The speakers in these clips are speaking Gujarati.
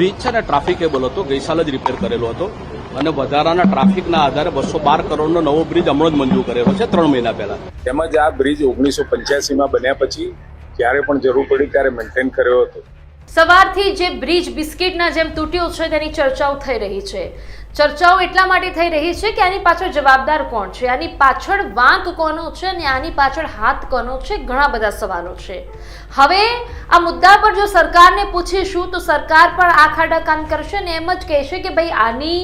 બ્રિજ છે ને ટ્રાફિકેબલ હતો ગઈ સાલ જ રિપેર કરેલો હતો. અને વધારાના ટ્રાફિકના આધારે બસો બાર કરોડનો નવો બ્રિજ હમણાં જ મંજૂર કરેલો છે ત્રણ મહિના પહેલા. તેમજ આ બ્રિજ ઓગણીસો પંચ્યાસીમાં બન્યા પછી જ્યારે પણ જરૂર પડી ત્યારે મેન્ટેન કર્યો હતો. સવારથી જે બ્રિજ બિસ્કિટના જેમ તૂટ્યો છે તેની ચર્ચાઓ થઈ રહી છે. ચર્ચાઓ એટલા માટે થઈ રહી છે કે આની પાછળ જવાબદાર કોણ છે? આની પાછળ વાંક કોનો છે અને આની પાછળ હાથ કોનો છે? ઘણા બધા સવાલો છે. હવે આ મુદ્દા પર જો સરકારને પૂછીશું તો સરકાર પણ આ ખાડા કામ કરશે ને એમ જ કહેશે કે ભાઈ, આની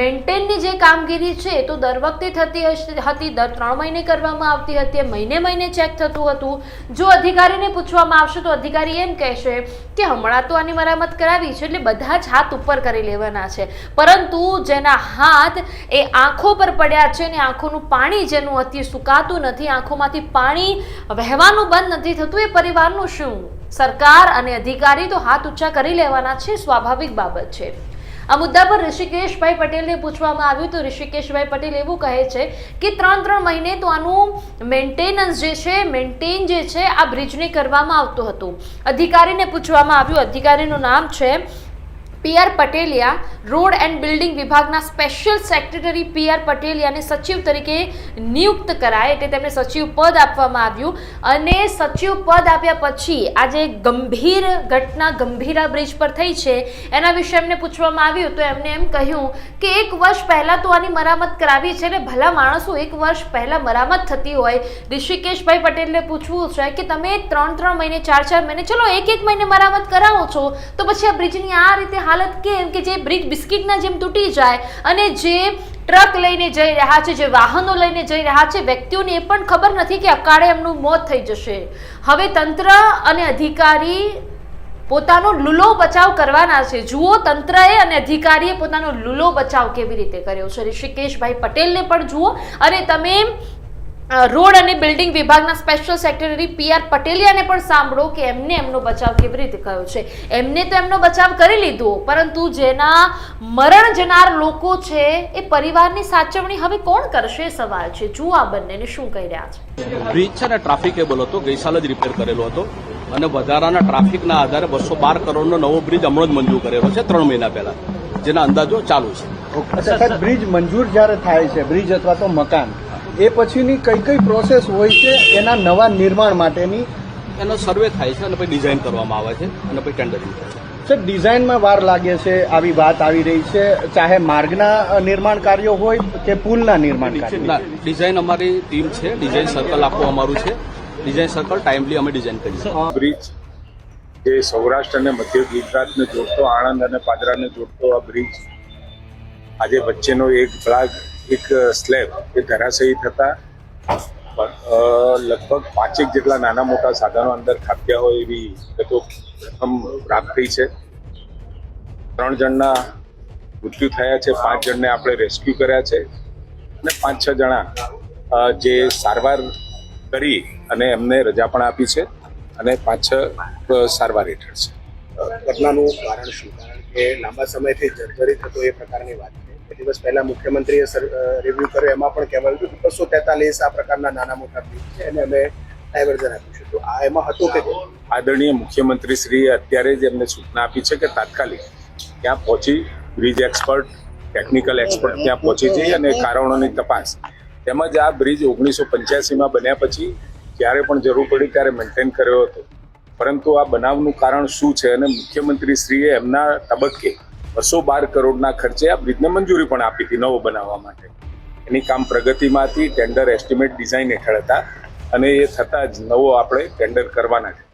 મેન્ટેનની જે કામગીરી છે તો દર વખતે થતી હતી. દર ત્રણ મહિને કરવામાં આવતી હતી. મહિને મહિને ચેક થતું હતું. જો અધિકારીને પૂછવામાં આવશે તો અધિકારી એમ કહેશે કે હમણાં તો આની મરામત કરાવી છે એટલે બધા જ હાથ ઉપર કરી લેવાના છે. પરંતુ જેના હાથ એ આંખો પર પડ્યા છે ને આંખોનું પાણી જેનું અત્યારે સુકાતું નથી, આંખોમાંથી પાણી વહેવાનું બંધ નથી થતું, એ પરિવારનું શું? સરકાર અને અધિકારી તો હાથ ઊંચા કરી લેવાના છે, સ્વાભાવિક બાબત છે. આ મુદ્દા પર ઋષિકેશભાઈ પટેલને પૂછવામાં આવ્યું તો ઋષિકેશભાઈ પટેલ એવું કહે છે કે ત્રણ ત્રણ મહિને તો આનું મેન્ટેનન્સ જે છે, મેન્ટેન જે છે, આ બ્રિજને કરવામાં આવતું હતું. અધિકારીને પૂછવામાં આવ્યું, અધિકારીનું નામ છે P R Pateliya road and building વિભાગના સ્પેશિયલ સેક્રેટરી પી આર પટેલિયાને સચિવ તરીકે નિયુક્ત કરાય એટલે તેમને સચિવ પદ આપવામાં આવ્યું. અને સચિવ પદ આપ્યા પછી આજે ગંભીર ઘટના ગંભીરા બ્રિજ પર થઈ છે. એના વિશે એમને પૂછવામાં આવ્યું તો એમને એમ કહ્યું કે એક વર્ષ પહેલાં તો આની મરામત કરાવી છે ને ભલા માણસો એક વર્ષ પહેલાં મરામત થતી હોય. ઋષિકેશભાઈ પટેલને પૂછવું છે કે તમે ત્રણ ત્રણ મહિને ચાર ચાર મહિને ચલો એક એક મહિને મરામત કરાવો છો તો પછી આ બ્રિજની આ રીતે હાલત કેમ કે જે બ્રિજ બિસ્કિટના જેમ તૂટી જાય અને જે ટ્રક લઈને જઈ રહ્યા છે, જે વાહનો લઈને જઈ રહ્યા છે, વ્યક્તિઓને એ પણ ખબર નથી કે અકાળે એમનું મોત થઈ જશે. હવે તંત્ર અને અધિકારી પોતાનો લૂલો બચાવ કરવાના છે. જુઓ તંત્રએ અને અધિકારીએ પોતાનો લૂલો બચાવ કેવી રીતે કર્યો છે. ઋષિકેશભાઈ પટેલને પણ જુઓ અને તમે રોડ અને બિલ્ડિંગ વિભાગના સ્પેશિયલ સેક્રેટરી પી આર પટેલિયાને પણ સાંભળો કે એમને એમનો બચાવ કેવી રીતે કયો છે. એમને તો એમનો બચાવ કરી લીધો પરંતુ જેના મરણ જનાર લોકો છે એ પરિવારની સાચવણી હવે કોણ કરશે સવાલ છે. જુઓ આ બંનેને શું કહી રહ્યા છે. બ્રિજ છે ને ટ્રાફિકેબલ હતો ગઈ સાલ જ રિપેર કરેલો હતો. અને વધારાના ટ્રાફિકના આધારે બસો બાર કરોડનો નવો બ્રિજ હમણાં જ મંજૂર કરેલો છે ત્રણ મહિના પહેલા. જેના અંદાજો ચાલુ છે. બ્રિજ મંજૂર જ્યારે થાય છે બ્રિજ અથવા તો મકાન? એ પછીની કઈ કઈ પ્રોસેસ હોય છે એના નવા નિર્માણ માટેની એનો સર્વે થાય છે અને પછી ડિઝાઇન કરવામાં આવે છે અને પછી ટેન્ડરિંગ થાય છે. સર ડિઝાઇનમાં વાર લાગે છે આવી વાત આવી રહી છે ચાહે માર્ગના નિર્માણ કાર્યો હોય કે પુલના નિર્માણ ના કાર્યો ડિઝાઇન અમારી ટીમ છે ડિઝાઇન સર્કલ આખું અમારું છે. ડિઝાઇન સર્કલ ટાઈમલી અમે ડિઝાઇન કરીએ. છીએ બ્રિજ જે સૌરાષ્ટ્ર અને મધ્ય ગુજરાતને જોડતો આણંદ અને પાદરાને જોડતો આ બ્રિજ આજે વચ્ચેનો એક ભાગ એક સ્લેબ એ ધરાશયી થતા લગભગ પાંચેક જેટલા નાના મોટા સાધનો અંદર ખાબક્યા હોય એવી વિગતો પ્રથમ પ્રાપ્ત થઈ છે. ત્રણ જણના મૃત્યુ થયા છે, પાંચ જણને આપણે રેસ્ક્યુ કર્યા છે. અને પાંચ, છ જણા જે સારવાર કરી અને એમને રજા પણ આપી છે અને પાંચ, છ સારવાર હેઠળ છે. ઘટનાનું કારણ શું? કારણ કે લાંબા સમયથી જર્જરિત હતો એ પ્રકારની વાત બે દિવસ પહેલા મુખ્યમંત્રીએ રિવ્યુ કર્યો, એમાં પણ કહેવાયું હતું કે બસો તેતાલીસ આ પ્રકારના નાના મોટા બ્રિજ છે અને અમે ડાયવર્ઝન આપ્યું છે. તો આ એમાં હતું કે? આદરણીય મુખ્યમંત્રી શ્રીએ અત્યારે જ એમને સૂચના આપી છે કે તાત્કાલિક ત્યાં પહોંચી, બ્રિજ એક્સપર્ટ ટેકનિકલ એક્સપર્ટ ત્યાં પહોંચી જઈ અને કારણોની તપાસ. તેમજ આ બ્રિજ ઓગણીસો પંચ્યાસીમાં બન્યા પછી જ્યારે પણ જરૂર પડી ત્યારે મેન્ટેન કર્યો હતો. પરંતુ આ બનાવનું કારણ શું છે? અને મુખ્યમંત્રી શ્રીએ એમના તબક્કે બસો બાર કરોડના ખર્ચે આ બ્રિજને મંજૂરી પણ આપી હતી નવો બનાવવા માટે. એની કામ પ્રગતિમાંથી ટેન્ડર એસ્ટિમેટ ડિઝાઇન હેઠળ હતા અને એ થતાં જ નવો આપણે ટેન્ડર કરવાના છે.